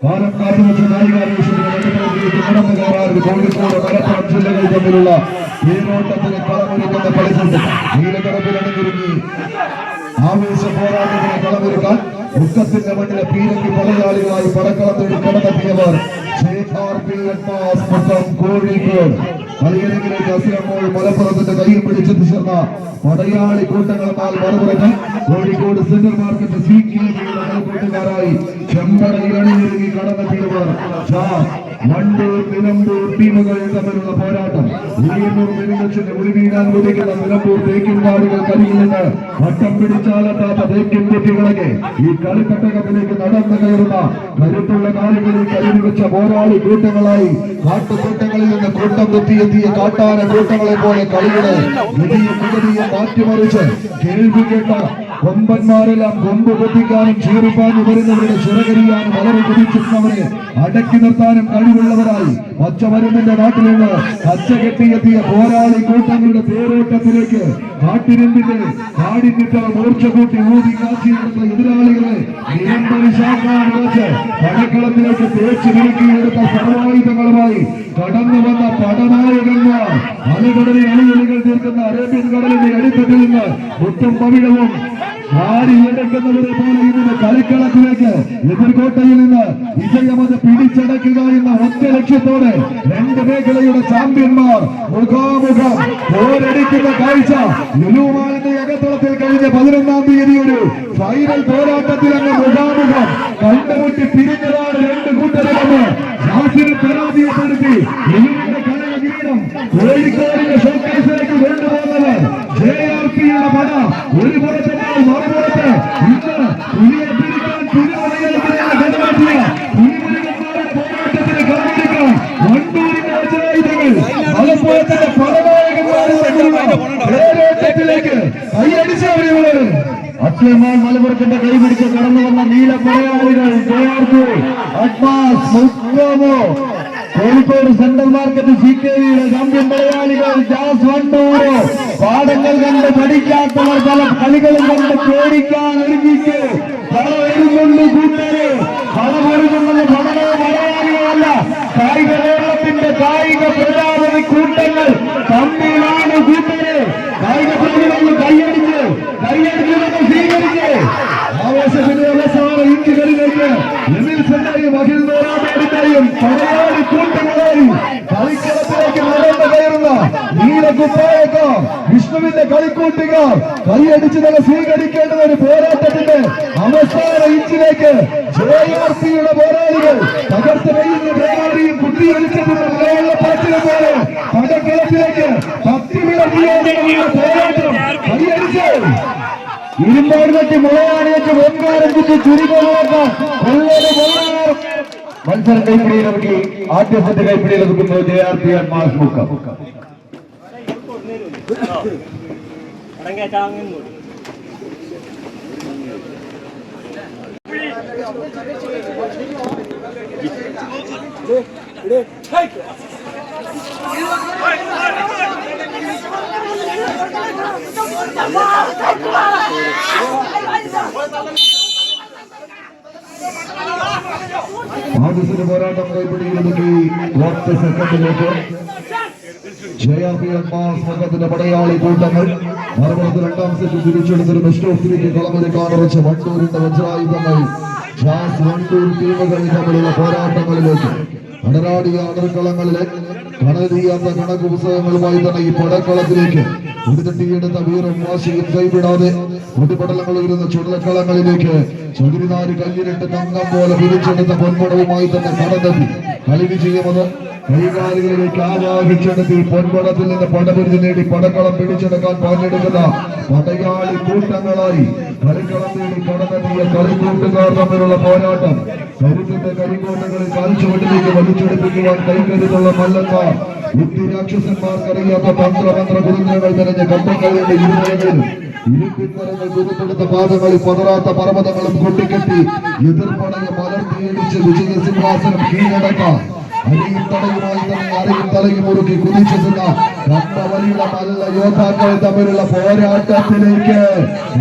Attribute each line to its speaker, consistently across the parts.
Speaker 1: ಭಾರತ ಮಾತೆ ಮತ್ತು ನಾಯಿಗಾರ ಕಾಂಗ್ರೆಸ್ ಕಡಪುರ ಜಿಲ್ಲೆಗಳಿಗೆ ಮೇಲುಳ್ಳ ಏರೋಟದಲ್ಲಿ ಕಳವರಿಕೆಯನ್ನು ಪಡೆದುಕೊಂಡು ನೀಲಗಡಪಿನಲ್ಲಿ ಆವೇಶ ಹೋರಾಟಗಳ ಕಳವರಿಕ മുക്കത്തിന്റെ മണ്ണിലെ പീരങ്കി പടയാളികളായി പടക്കളം തേടി കടന്നെത്തിയവർ മലപ്പുറത്തിന്റെ കയ്യിൽ പിടിച്ചു ചേർന്ന പടയാളി കൂട്ടങ്ങളുമായി മറുപടി Kozhikode centre market C K കളിക്കൂട്ടുകാരായി ചെമ്പടയിൽ അണിയൊരുങ്ങി കടന്നെത്തിയവർ. വണ്ടൂർ നിലമ്പൂർ ടീമുകൾ തമ്മിലുള്ള പോരാട്ടം ഉളിയന്നൂർ മെരുകച്ചിന്റെ ഉളി വീഴാൻ കുതിക്കുന്ന നിലമ്പൂർ തേക്കിൻപാടുകൾ കരിയിൽ നിന്ന് വട്ടം പിടിച്ചാലത്താത്ത തേക്കിൻ കുട്ടികളെ ഈ കളിക്കട്ടകത്തിലേക്ക് നടന്നു കയറുന്ന കരുത്തുള്ള കാലുകളിൽ കരുതി പോരാളി കൂട്ടങ്ങളായി കാട്ടുകൂട്ടങ്ങളിൽ നിന്ന് കൂട്ടം കുത്തിയെത്തിയ കാട്ടാന കൂട്ടങ്ങളെ പോലെ കളികളെ വിധിയും നികുതിയും മാറ്റിമറിച്ച് കേൾവി കേട്ട കൊമ്പന്മാരെല്ലാം കൊമ്പ് പൊട്ടിക്കാനും ചീറിപ്പാഞ്ഞു വരുന്നവരുടെ ചിറകരിയാനും വളരെ കുതിച്ചിരുന്നവരെ അടക്കി നിർത്താനും കഴിവുള്ളവരായി പച്ചമരുന്നിന്റെ നാട്ടിൽ നിന്ന് പച്ച കെട്ടിയെത്തിയ പോരാളി കൂട്ടങ്ങളുടെ തേരോട്ടത്തിലേക്ക് കാട്ടിരുമ്പിന്റെ കാടിനിട്ട മൂർച്ച കൂട്ടി ഊതി കാച്ചി നടന്ന എതിരാളികളെ നിരന്തരം ശാഖാൻ വെച്ച് പടക്കളത്തിലേക്ക് തേച്ച് വിളിക്കിയെടുത്ത സർവായുധങ്ങളുമായി കടന്നു വന്ന പടനായകന്മാർ അലകടലിൽ അണിയലുകൾ തീർക്കുന്ന അറേബ്യൻ കടലിന്റെ അടിത്തട്ടിൽ നിന്ന് മുത്തും പവിഴവും വാരിയെടുക്കുന്നവരെ പോലെ ഇതിന്റെ കളിക്കളത്തിലേക്ക് എതിർകോട്ടയിൽ നിന്ന് വിജയമത് പിടിച്ചടക്കുക എന്ന ഒറ്റ ലക്ഷ്യത്തോടെ രണ്ട് മേഖലയുടെ ചാമ്പ്യന്മാർ മുഖാമുഖം പോരടിക്കുന്ന കാഴ്ച ലുലുമാലിന്റെ അകത്തളത്തിൽ കഴിഞ്ഞ പതിനൊന്നാം തീയതി ഒരു ഫൈനൽ പോരാട്ടത്തിൽ അങ്ങ് മുഖാമുഖം പുലിയെ പിടിക്കാൻ പുലിമണികന്മാരുടെ പോരാട്ടത്തിന് കളമെടുക്കാൻ വണ്ടൂരിന്റെ വജ്രായുധങ്ങൾ മലപ്പുറത്തിന്റെ പടനായകന്മാരിലേക്ക് കൈയടിച്ചവരുള്ളത് അക്ഷയമാൻ മലപ്പുറത്തിന്റെ കൈപിടിച്ച് കടന്നു വന്ന നീല പടയാളികൾ ജയാർക്കു അഡ്മാസ് മുക്കോമോ Kozhikode central market C K വിയുടെ ചാമ്പ്യൻ മലയാളികൾ ജാസ് വണ്ടൂര് പാഠങ്ങൾ കണ്ട് പഠിക്കാത്തവർ പല കളികളും കണ്ട് പേടിക്കാൻ ഒരുങ്ങിക്ക് പണമെഴുതുന്നുണ്ട് കൂട്ടര് പണമെഴുതുന്നത് പടമോ മലയാളികളല്ല കായിക കേരളത്തിന്റെ കായിക പ്രജാപതി കൂട്ടങ്ങൾ തമ്മിലാണ് കൂട്ടര് കായിക പ്രതികൾ കൈയടിച്ച് കൈയടിക്കുന്നത് സ്വീകരിച്ച് ആവേശത്തിന്റെ അവസാന ഇഞ്ചുകളിലേക്ക് എമിൽ കളിക്കൂട്ടുകാർ കൈയടിച്ച് തന്നെ സ്വീകരിക്കേണ്ടുന്ന ഒരു പോരാട്ടത്തിന്റെ അവസാന ഇഞ്ചിലേക്ക് ജെ ആർ പിയുടെ പോരാളികൾ തകർത്ത് പെയ്യുന്ന പോരാളിയും കുത്തിയൊലിച്ചതിന്റെ നിലയുള്ള പാച്ചിലെ പോലെ പടക്കളത്തിലേക്ക് പത്തി വിളക്കിയോടുള്ള പോരാട്ടം കൈയടിച്ച് ഇരുമ്പാട് തട്ടി മുളയാടി വെച്ച് ഓങ്കാരം കുത്തി ചുരുക്കങ്ങളാക്കാം കൊള്ളൊരു മുളയാർ മത്സരം കൈപ്പിടിയിലൊതുക്കി ആദ്യ set കൈപ്പിടിയിലൊതുക്കുന്നു J R P mass Mukkam
Speaker 2: അടങ്ങിയ ചാങ്ങുന്നു
Speaker 1: ആദ്യ സെറ്റ് പോരാട്ടം കൈപ്പിടിയിലൊതുക്കി പത്ത് സെക്കൻഡിലേക്ക് ജെ ആർ പി മറുപുറത്ത് രണ്ടാം സെറ്റ് തിരിച്ചെടുത്തൊരു ബെസ്റ്റ് ഓഫ് ത്രീക്ക് കളമതി ഉറച്ച വണ്ടൂരിന്റെ വജ്രായുധമായി ജാസ് വണ്ടൂർ ടീമുകൾ തമ്മിലുള്ള പോരാട്ടങ്ങളിലേക്ക്. അടരാടിയ അതിർക്കളങ്ങളിലെ കണതിയാത്ത കണക്ക് പുസ്തകങ്ങളുമായി തന്നെ ഈ പടക്കളത്തിലേക്ക്. ഉടുതട്ടിയെടുത്ത വീറും വാശിയും കൈവിടാതെ പൊടിപടലങ്ങൾ ഉയരുന്ന ചുടലക്കളങ്ങളിലേക്ക് ചുതിരിനാര് കല്ലിലിട്ട് തങ്കം പോലെ പിരിച്ചെടുത്ത പൊൻപടവുമായി തന്നെ കടന്നെത്തി. കളി വിജയമത് കൈകാലുകളിലേക്ക് ആവാഹിച്ചെടുത്തി പൊൻപടത്തിൽ നിന്ന് പടപുരുതി നേടി പടക്കളം പിടിച്ചെടുക്കാൻ പാഞ്ഞെടുക്കുന്ന പടയാളി കൂട്ടങ്ങളായി കളിക്കളം നേടി കടന്നെത്തിയ കളിക്കൂട്ടുകാർ തമ്മിലുള്ള പോരാട്ടം. കരുത്തിന്റെ കരിക്കോട്ടുകളിൽ കാൽച്ചുവട്ടിലേക്ക് വലിച്ചെടുപ്പിക്കുവാൻ കൈകരുത്തുള്ള മല്ലന്മാർ. ബുദ്ധി രാക്ഷസന്മാർക്കറിയാത്ത തന്ത്രമന്ത്ര കുരുന്നുകൾ നിറഞ്ഞ കണ്ടങ്ങളിലെ ഇരുവരും ഇരുപ്പിത്തരങ്ങൾ കുരുത്തെടുത്ത പാദങ്ങളിൽ പതറാത്ത പർവതങ്ങളും കൊട്ടിക്കെട്ടി എതിർപ്പടയെ മലർത്തിയിടിച്ച് വിജയ സിംഹാസനം കീഴടക്കാം. അടിയും തടയുമായി തന്നെ അരയും തലയും മുറുക്കി കുതിച്ചെത്തുന്ന രണ്ട് വലിയ നല്ല യോദ്ധാക്കൾ തമ്മിലുള്ള പോരാട്ടത്തിലേക്ക്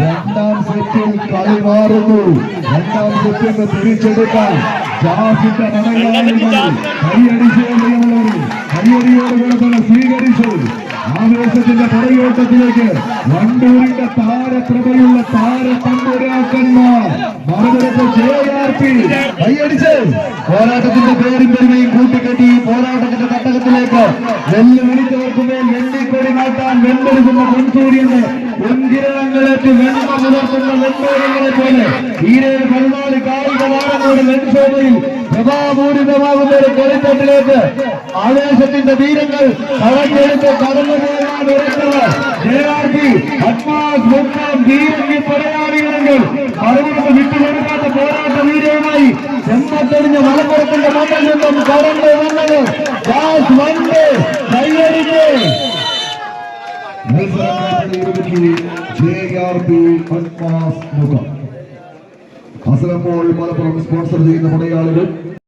Speaker 1: രണ്ടാം സെറ്റിൽ കളി മാറുന്നു. രണ്ടാം സെറ്റിൽ തിരിച്ചെടുക്കാൻ ജാസിന്റെ മടങ്ങാളികൾ കൈയടിച്ചു കൈയടിയോടുകൂടെ തന്നെ സ്വീകരിച്ചു. ആവേശത്തിന്റെ പടയോട്ടത്തിലേക്ക് വണ്ടൂരിന്റെ താരപ്രഭയുള്ള താര തമ്പുരാക്കന്മാർ മറുപടിച്ച് ജെആർപി കൈയടിച്ച് പോരാട്ടത്തിന്റെ പേരും പെരുമയും കൂട്ടിക്കെട്ടി പോരാട്ടത്തിന്റെ തട്ടകത്തിലേക്ക് വെല്ലുവിളിച്ചവർക്ക് മേൽ വെള്ളിക്കൊടി നാട്ടാൻ വെമ്പെടുക്കുന്ന പൊൻസൂര്യന് പൊൻകിരണങ്ങളേറ്റ് വെണ്ണ പുലർത്തുന്ന വെണ്ണൂരങ്ങളെ പോലെ. ഈരേഴ് പതിനാല് കായിക വാരങ്ങളുടെ വെൺശോഭയിൽ விவாமூடி விவாகம் ஒரு கொலைப்பட்டிலேக்கு ஆவேசத்தின் வீரங்கள் கலந்தெடுத்த கடமையாக நிறைந்தவர் ஜேஆர்பி அட்மாஸ் முத்தம் வீரங்கி விட்டு கொடுக்காத போராட்ட வீரமாய் செம்மத்தெறிஞ்ச மலப்படுத்த மாட்டோம் கடந்து வந்தது ஜாஸ் வந்து கையடிக்கு இருபத்தி ஜேஆர்பி அட்மாஸ் முகம் കാസർഗോഡ് മലപ്പുറം സ്പോൺസർ ചെയ്യുന്ന പടയാളികൾ.